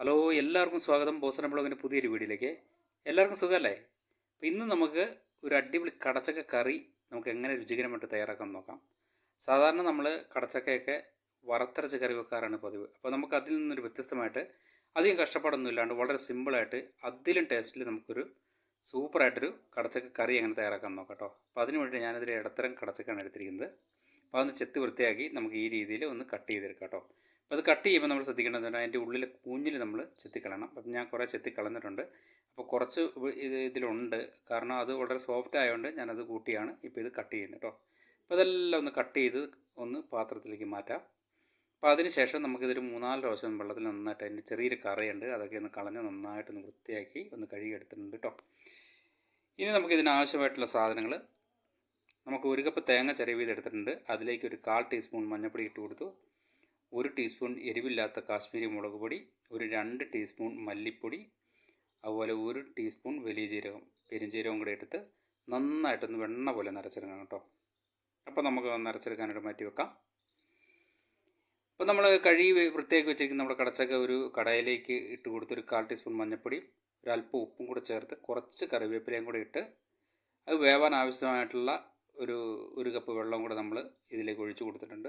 Hello എല്ലാവർക്കും സ്വാഗതം. ബോസന ബ്ലോഗിന്റെ പുതിയൊരു വീഡിയോയിലേക്ക്. എല്ലാവർക്കും സുഖമല്ലേ? അപ്പോൾ ഇന്ന് നമുക്ക് ഒരു അടിപൊളി കടച്ചക്ക കറി നമുക്ക് എങ്ങനെ രുചികരമായിട്ട് തയ്യാറാക്കാൻ നോക്കാം. സാധാരണ നമ്മൾ കടച്ചക്കയൊക്കെ വറുത്തരച്ച് കറി വെക്കാറാണ് പതിവ്. അപ്പോൾ നമുക്ക് അതിൽ നിന്നൊരു വ്യത്യസ്തമായിട്ട് അധികം കഷ്ടപ്പാടൊന്നും ഇല്ലാണ്ട് വളരെ സിമ്പിളായിട്ട് അതിലും ടേസ്റ്റിൽ നമുക്കൊരു സൂപ്പറായിട്ടൊരു കടച്ചക്ക കറി എങ്ങനെ തയ്യാറാക്കാൻ നോക്കാം കേട്ടോ. അപ്പോൾ അതിനുവേണ്ടി വേണ്ടി ഞാനതിൽ ഇടത്തരം കടച്ചക്കാണ് എടുത്തിരിക്കുന്നത്. അപ്പോൾ അതൊന്ന് ചെത്തി വൃത്തിയാക്കി നമുക്ക് ഈ രീതിയിൽ ഒന്ന് കട്ട് ചെയ്തെടുക്കാം കേട്ടോ. അപ്പോൾ അത് കട്ട് ചെയ്യുമ്പോൾ നമ്മൾ ശ്രദ്ധിക്കേണ്ടത് അതിന്റെ ഉള്ളിലെ കൂഞ്ഞിൽ നമ്മൾ ചെത്തിക്കളണം അപ്പം ഞാൻ കുറേ ചെത്തി കളഞ്ഞിട്ടുണ്ട് അപ്പോൾ കുറച്ച് ഇത് ഇതിലുണ്ട്. കാരണം അത് വളരെ സോഫ്റ്റ് ആയതുകൊണ്ട് ഞാനത് കൂട്ടിയാണ്. ഇപ്പോൾ ഇത് കട്ട് ചെയ്യുന്നത് കേട്ടോ. അപ്പോൾ അതെല്ലാം ഒന്ന് കട്ട് ചെയ്ത് ഒന്ന് പാത്രത്തിലേക്ക് മാറ്റാം. അപ്പോൾ അതിന് ശേഷം നമുക്കിതൊരു മൂന്നാൽ ദിവസം വെള്ളത്തിൽ നന്നായിട്ട് അതിന്റെ ചെറിയൊരു കറയുണ്ട്. അതൊക്കെ ഒന്ന് കളഞ്ഞ് നന്നായിട്ടൊന്ന് വൃത്തിയാക്കി ഒന്ന് കഴുകിയെടുത്തിട്ടുണ്ട് കേട്ടോ. ഇനി നമുക്ക് ഇതിനാവശ്യമായിട്ടുള്ള സാധനങ്ങൾ നമുക്ക് ഒരു കപ്പ് തേങ്ങ ചിരവ് ചെയ്തെടുത്തിട്ടുണ്ട് അതിലേക്ക് ഒരു കാൽ ടീസ്പൂൺ മഞ്ഞൾപ്പൊടി ഇട്ട് കൊടുത്തു. ഒരു ടീസ്പൂൺ എരിവില്ലാത്ത കാശ്മീരി മുളക് പൊടി ഒരു രണ്ട് ടീസ്പൂൺ മല്ലിപ്പൊടി അതുപോലെ ഒരു ടീസ്പൂൺ വലിയ ജീരകം പെരുംജീരകം കൂടെ എടുത്ത് നന്നായിട്ടൊന്ന് വെണ്ണ പോലെ നരച്ചെടുക്കണം കേട്ടോ. അപ്പോൾ നമുക്ക് നരച്ചെടുക്കാനായിട്ട് മാറ്റി വെക്കാം. അപ്പോൾ നമ്മൾ കഴുകി വെ- വൃത്തിയാക്കി വെച്ചിരിക്കുന്ന നമ്മുടെ കടച്ചക്ക ഒരു കടയിലേക്ക് ഇട്ട് കൊടുത്ത് ഒരു കാൽ ടീസ്പൂൺ ഒരു അല്പം ഉപ്പും കൂടെ ചേർത്ത് കുറച്ച് കറിവേപ്പിലയും കൂടെ ഇട്ട് അത് വേവാൻ ആവശ്യമായിട്ടുള്ള ഒരു ഒരു കപ്പ് വെള്ളം കൂടെ നമ്മൾ ഇതിലേക്ക് ഒഴിച്ചു കൊടുത്തിട്ടുണ്ട്.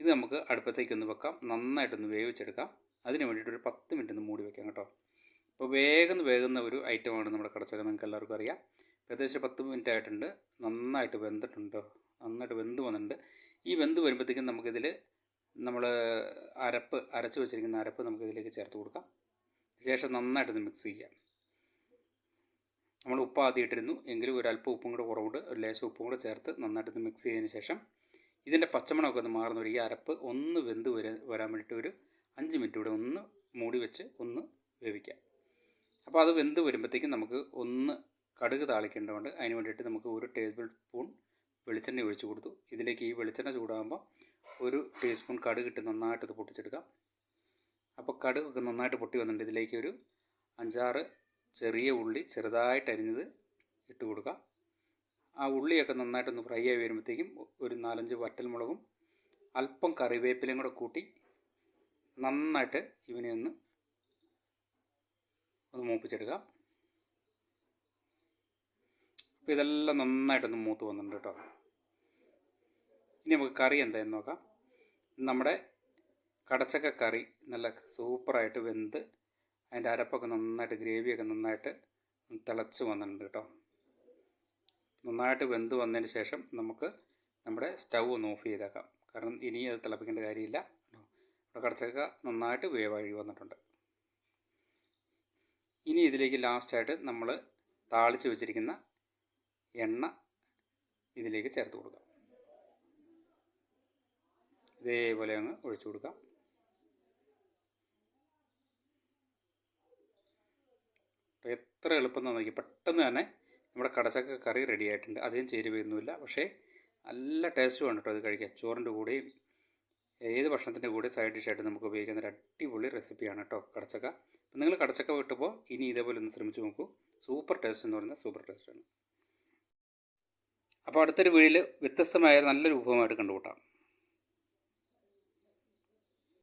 ഇത് നമുക്ക് അടുപ്പത്തേക്ക് ഒന്ന് വെക്കാം. നന്നായിട്ടൊന്ന് വേവിച്ചെടുക്കാം. അതിന് വേണ്ടിയിട്ട് ഒരു പത്ത് മിനിറ്റ് ഒന്ന് മൂടി വെക്കാം കേട്ടോ. അപ്പോൾ വേഗം വേകുന്ന ഒരു ഐറ്റമാണ് നമ്മുടെ കടച്ചക്ക. നിങ്ങൾക്ക് എല്ലാവർക്കും അറിയാം. ഏകദേശം പത്ത് മിനിറ്റ് ആയിട്ടുണ്ട്. നന്നായിട്ട് വെന്തിട്ടുണ്ട്. നന്നായിട്ട് വെന്ത് വന്നിട്ടുണ്ട്. ഈ വെന്ത് വരുമ്പോഴത്തേക്കും നമുക്കിതിൽ നമ്മൾ അരപ്പ് അരച്ച് വെച്ചിരിക്കുന്ന അരപ്പ് നമുക്കിതിലേക്ക് ചേർത്ത് കൊടുക്കാം. ശേഷം നന്നായിട്ടൊന്ന് മിക്സ് ചെയ്യാം. നമ്മൾ ഉപ്പ് ആദ്യം ഇട്ടിരുന്നു. എങ്കിലും ഒരു അല്പം ഉപ്പും കൂടെ കുറവുണ്ട്. ഒരു ലേശം ഉപ്പും കൂടെ ചേർത്ത് നന്നായിട്ടൊന്ന് മിക്സ് ചെയ്തതിന് ശേഷം ഇതിന്റെ പച്ചമണമൊക്കെ ഒന്ന് മാറുന്ന ഒരു ഈ അരപ്പ് ഒന്ന് വെന്ത് വരാൻ വരാൻ വേണ്ടിയിട്ട് ഒരു അഞ്ച് മിനിറ്റ് കൂടെ ഒന്ന് മൂടി വെച്ച് ഒന്ന് വേവിക്കാം. അപ്പോൾ അത് വെന്ത് വരുമ്പോഴത്തേക്കും നമുക്ക് ഒന്ന് കടുക് താളിക്കേണ്ടതുകൊണ്ട് അതിന് വേണ്ടിയിട്ട് നമുക്ക് ഒരു ടേബിൾ സ്പൂൺ വെളിച്ചെണ്ണ ഒഴിച്ച് കൊടുത്തു. ഇതിലേക്ക് ഈ വെളിച്ചെണ്ണ ചൂടാകുമ്പോൾ ഒരു ടീസ്പൂൺ കടുക് ഇട്ട് നന്നായിട്ട് ഇത് പൊട്ടിച്ചെടുക്കാം. അപ്പോൾ കടുകൊക്കെ നന്നായിട്ട് പൊട്ടി വന്നിട്ടുണ്ട്. ഇതിലേക്ക് ഒരു അഞ്ചാറ് ചെറിയ ഉള്ളി ചെറുതായിട്ട് അരിഞ്ഞത് ഇട്ട് കൊടുക്കാം. ആ ഉള്ളിയൊക്കെ നന്നായിട്ടൊന്ന് ഫ്രൈ ആയി വരുമ്പോഴത്തേക്കും ഒരു നാലഞ്ച് വറ്റൽമുളകും അല്പം കറിവേപ്പിലയും കൂടെ കൂട്ടി നന്നായിട്ട് ഇവനെ ഒന്ന് ഒന്ന് മൂപ്പിച്ചെടുക്കാം. അപ്പോൾ ഇതെല്ലാം നന്നായിട്ടൊന്ന് മൂത്ത് വന്നിട്ടുണ്ട് കേട്ടോ. ഇനി നമുക്ക് കറി എന്തായെന്ന് നോക്കാം. നമ്മുടെ കടച്ചക്ക കറി നല്ല സൂപ്പറായിട്ട് വെന്ത് അതിന്റെ അരപ്പൊക്കെ നന്നായിട്ട് ഗ്രേവിയൊക്കെ നന്നായിട്ട് തിളച്ച് വന്നിട്ടുണ്ട് കേട്ടോ. നന്നായിട്ട് വെന്ത് വന്നതിന് ശേഷം നമുക്ക് നമ്മുടെ സ്റ്റൗ ഒന്ന് ഓഫ് ചെയ്തേക്കാം. കാരണം ഇനി അത് തിളപ്പിക്കേണ്ട കാര്യമില്ല. നമ്മുടെ കടച്ചക്ക നന്നായിട്ട് വേവാഴി വന്നിട്ടുണ്ട്. ഇനി ഇതിലേക്ക് ലാസ്റ്റായിട്ട് നമ്മൾ താളിച്ച് വെച്ചിരിക്കുന്ന എണ്ണ ഇതിലേക്ക് ചേർത്ത് കൊടുക്കാം. ഇതേപോലെ അങ്ങ് ഒഴിച്ചു കൊടുക്കാം. എത്ര എളുപ്പം നോക്കി പെട്ടെന്ന് തന്നെ നമ്മുടെ കടച്ചക്ക കറി റെഡി ആയിട്ടുണ്ട്. അധികം ചേരുവയൊന്നുമില്ല. പക്ഷേ നല്ല ടേസ്റ്റുമാണ് കേട്ടോ അത് കഴിക്കാൻ. ചോറിന്റെ കൂടെയും ഏത് ഭക്ഷണത്തിന്റെ കൂടെ സൈഡ് ഡിഷായിട്ട് നമുക്ക് ഉപയോഗിക്കുന്ന ഒരു അടിപൊളി റെസിപ്പിയാണ് കേട്ടോ കടച്ചക്ക. അപ്പം നിങ്ങൾ കടച്ചക്ക കിട്ടുമ്പോൾ ഇനി ഇതേപോലെ ഒന്ന് ശ്രമിച്ചു നോക്കൂ. സൂപ്പർ ടേസ്റ്റ് എന്ന് പറയുന്നത് സൂപ്പർ ടേസ്റ്റാണ് അപ്പോൾ അടുത്തൊരു വീഡിയോയിൽ വ്യത്യസ്തമായ നല്ലൊരു വിഭവമായിട്ട് കണ്ടുകൂട്ടാം